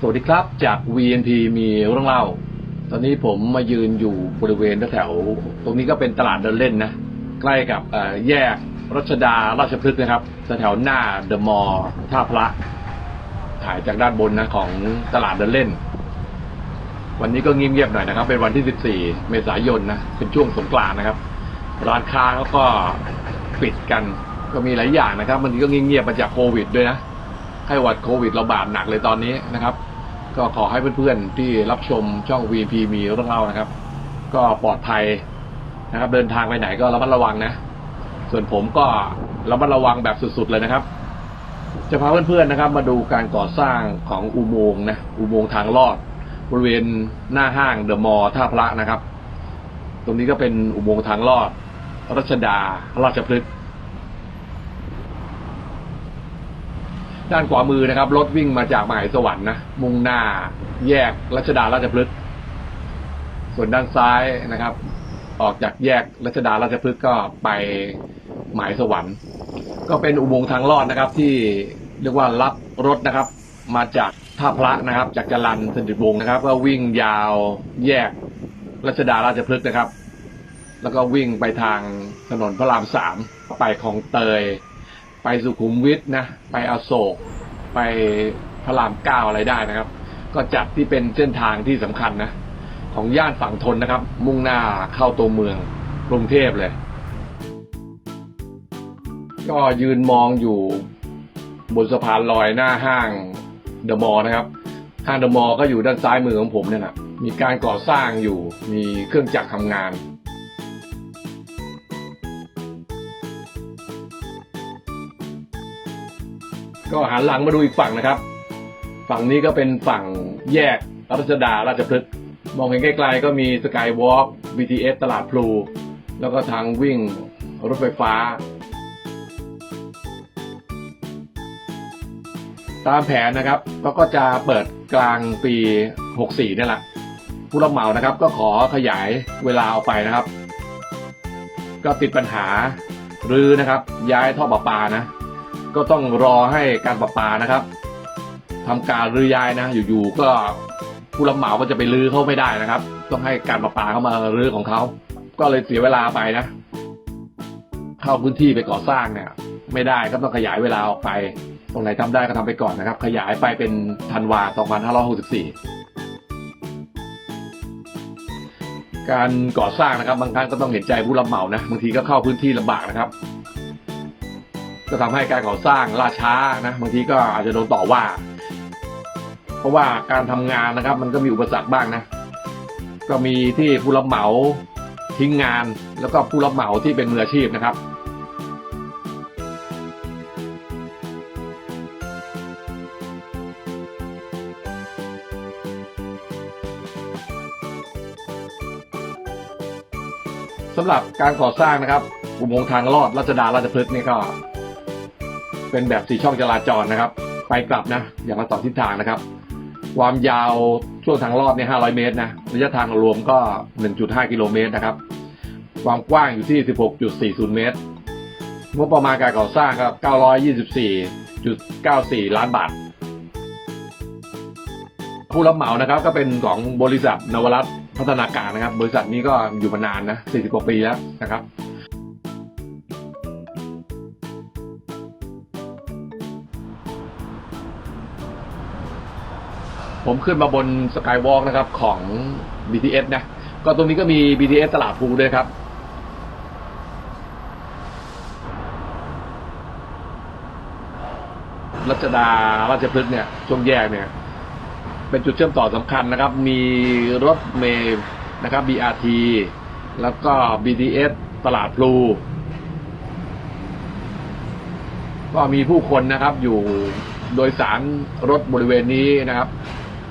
สวัสดีครับจาก VNP มีเรื่องเล่า ตอนนี้ผมมายืนอยู่บริเวณแถว ตรงนี้ก็เป็นตลาดเดินเล่นนะ ใกล้กับแยกรัชดาราชพฤกษ์นะครับแถวหน้าเดอะมอลล์ท่าพระถ่ายจากด้านบนนะของตลาดเดินเล่น วันนี้ก็เงียบๆหน่อยนะครับ เป็นวันที่ 14 เมษายนนะ เป็นช่วงสงกรานต์นะครับ ร้านค้าเขาก็ปิดกัน ก็มีหลายอย่างนะครับ มันก็เงียบๆมาจากโควิดด้วยนะ ไข้หวัดโควิดระบาดหนักเลยตอนนี้นะครับ ก็ขอให้เพื่อนๆที่รับชมช่อง VP มีเรื่องเล่านะครับ ก็ปลอดภัยนะครับ เดินทางไปไหนก็ระมัดระวังนะ ส่วนผมก็ระมัดระวังแบบสุดๆเลยนะครับ จะพาเพื่อนๆนะครับ มาดูการก่อสร้างของอุโมงค์นะอุโมงค์ทางลอด บริเวณหน้าห้างเดอะมอลล์ท่าพระนะครับ ตรงนี้ก็เป็นอุโมงค์ทางลอดรัชดาราชพฤกษ์ ด้านขวามือนะครับ รถวิ่งมาจากมหาสวรรค์นะมุ่งหน้า แยกรัชดาราชพฤกษ์ส่วนด้านซ้ายนะครับ ออกจากแยกรัชดาราชพฤกษ์ก็ไปหมายสวรรค์ ก็เป็นอุโมงค์ทางลอดนะครับ ที่เรียกว่ารับรถนะครับ มาจากท่าพระนะครับ จากจรันสนิทวงศ์นะครับ ก็วิ่งยาวแยกรัชดาราชพฤกษ์นะครับ แล้วก็วิ่งไปทางถนนพระรามสามไปคลองเตย ไปสุขุมวิทนะ ไปอโศก ไปพระรามเก้าอะไรได้นะครับ ก็จัดที่เป็นเส้นทางที่สำคัญนะ ของย่านฝั่งทนนะครับ มุ่งหน้าเข้าตัวเมืองกรุงเทพเลย ก็ยืนมองอยู่บนสะพานลอยหน้าห้างเดอะมอลล์นะครับ ห้างเดอะมอลล์ก็อยู่ด้านซ้ายมือของผมเนี่ยแหละมีการก่อสร้างอยู่ มีเครื่องจักรทำงาน ก็หันหลังมาดูอีกฝั่งนะครับ ฝั่งนี้ก็เป็นฝั่งแยกรัชดาราชพฤกษ์มองเห็นไกลๆก็มีสกายวอล์ก BTS ตลาดพลู แล้วก็ทางวิ่งรถไฟฟ้า ตามแผนนะครับก็ก็จะเปิดกลางปี 64นี่แหละ ผู้รับเหมานะครับก็ขอขยายเวลาออกไปนะครับ ก็ติดปัญหารื้อนะครับ ย้ายท่อประปานะ ก็ต้องรอให้การประปานะครับทำการรื้อย้ายนะ อยู่ๆก็ผู้รับเหมาก็จะไปรื้อเขาไม่ได้นะครับ ต้องให้การประปาเข้ามารื้อของเขาก็เลยเสียเวลาไปนะ เข้าพื้นที่ไปก่อสร้างเนี่ย ไม่ได้ก็ต้องขยายเวลาออกไป ตรงไหนทำได้ก็ทำไปก่อนนะครับ ขยายไปเป็นธันวา 2564 การก่อสร้างนะครับ บางครั้งก็ต้องเห็นใจผู้รับเหมานะบางทีก็เข้าพื้นที่ลำบากนะครับ ก็ทำให้การก่อสร้างล่าช้านะบางทีก็อาจจะโดนต่อว่า เพราะว่าการทำงานนะครับ มันก็มีอุปสรรคบ้างนะ ก็มีที่ผู้รับเหมาทิ้งงาน แล้วก็ผู้รับเหมาที่เป็นมืออาชีพนะครับสำหรับการก่อสร้างนะครับอุโมงค์ทางลอดรัชดาราชพฤกษ์นี่ก็ เป็นแบบสี่ช่องจราจรนะครับ ไปกลับนะ อย่างละสองทิศทางนะครับ ความยาวช่วงทางลอดเนี่ย500เมตรนะ ระยะทางรวมก็1.5กิโลเมตรนะครับ ความกว้างอยู่ที่16.40เมตรงบประมาณการก่อสร้างก็924.94ล้านบาท ผู้รับเหมานะครับก็เป็นของบริษัทนวรัตน์พัฒนาการนะครับ บริษัทนี้ก็อยู่มานานนะ40กว่าปีแล้วนะครับ ผมขึ้นมาบนสกายวอล์กนะครับของ BTS นะ ก็ตรงนี้ก็มี BTS ตลาดพลูด้วยครับ รัชดาราชพฤกษ์เนี่ยช่วงแยกเนี่ย เป็นจุดเชื่อมต่อสำคัญนะครับ มีรถเมล์นะครับ BRT แล้วก็ BTS ตลาดพลูก็มีผู้คนนะครับอยู่โดยสารรถบริเวณนี้นะครับ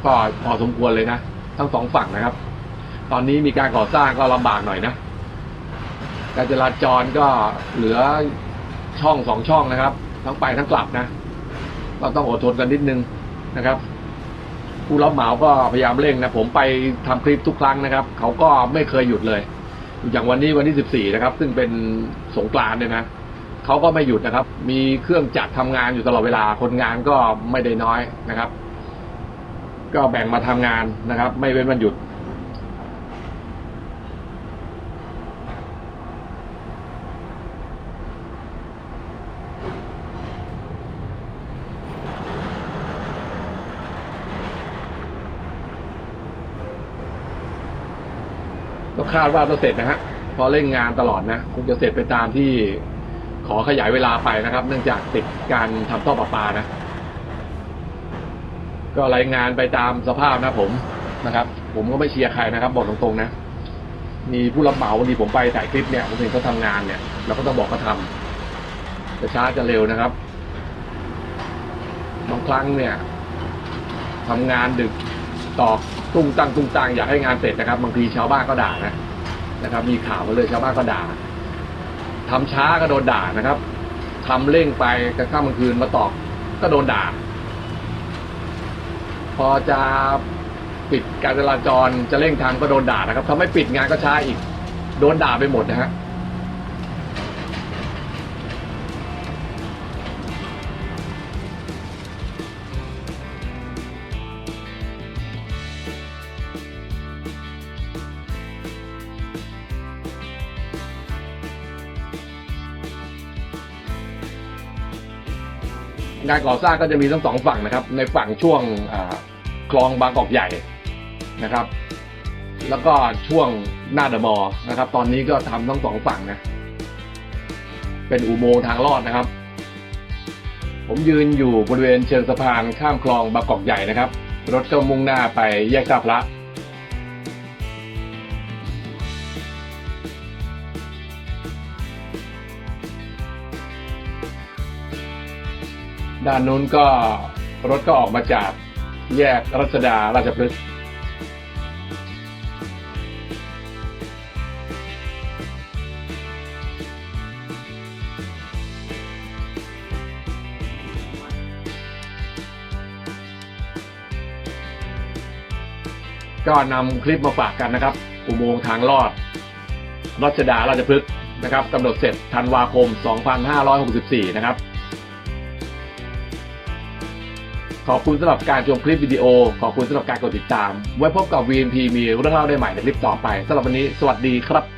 ก็พอสมควรเลยนะ ทั้งสองฝั่งนะครับ ตอนนี้มีการก่อสร้างก็ลำบากหน่อยนะการจราจรก็เหลือช่องสองช่องนะครับ ทั้งไปทั้งกลับนะก็ต้องอดทนกันนิดนึงนะครับ ผู้รับเหมาก็พยายามเร่งนะ ผมไปทำคลิปทุกครั้งนะครับ เขาก็ไม่เคยหยุดเลย อย่างวันนี้วันที่14นะครับ ซึ่งเป็นสงกรานเนี่ยนะเขาก็ไม่หยุดนะครับ มีเครื่องจักรทำงานอยู่ตลอดเวลาคนงานก็ไม่ได้น้อยนะครับ ก็แบ่งมาทำงานนะครับ ไม่เว้นวันหยุด ก็คาดว่าจะเสร็จนะฮะพอเร่งงานตลอดนะคงจะเสร็จไปตามที่ขอขยายเวลาไปนะครับ เนื่องจากติดการทำท่อประปานะ ก็รายงานไปตามสภาพนะผมนะครับ ผมก็ไม่เชียร์ใครนะครับ บอกตรงๆนะ มีผู้รับเหมาบางทีผมไปถ่ายคลิปเนี่ยผมเห็นเขาทำงานเนี่ยเราก็ต้องบอกเขาทำจะช้าจะเร็วนะครับบางครั้งเนี่ยทำงานดึกตอกตุ้งตังตุ้งตังอยากให้งานเสร็จนะครับ บางทีชาวบ้านก็ด่านะนะครับ มีข่าวมาเลยชาวบ้านก็ด่าทำช้าก็โดนด่านะครับทำเร่งไปกระทั่งกลางคืนมาตอกก็โดนด่า พอจะปิดการจราจรจะเร่งทางก็โดนด่านะครับทำให้ปิดงานก็ช้าอีกโดนด่าไปหมดนะฮะ งานก่อสร้างก็จะมีทั้งสองฝั่งนะครับ ในฝั่งช่วงคลองบางกอกใหญ่นะครับ แล้วก็ช่วงหน้าเดอะมอลล์นะครับ ตอนนี้ก็ทำทั้งสองฝั่งนะ เป็นอุโมงค์ทางลอดนะครับ ผมยืนอยู่บริเวณเชิงสะพานข้ามคลองบางกอกใหญ่นะครับ รถก็มุ่งหน้าไปแยกท่าพระ ด้านนู้นก็รถก็ออกมาจากแยกรัชดาราชพฤกษ์ก็นำคลิปมาฝากกันนะครับ อุโมงค์ทางลอด รัชดาราชพฤกษ์นะครับกำหนดเสร็จธันวาคม 2564 นะครับ ขอบคุณสำหรับการชมคลิปวิดีโอ ขอบคุณสำหรับการกดติดตาม ไว้พบกับ VMP มีเรื่องเล่าได้ใหม่ในคลิปต่อไปสำหรับวันนี้ สวัสดีครับ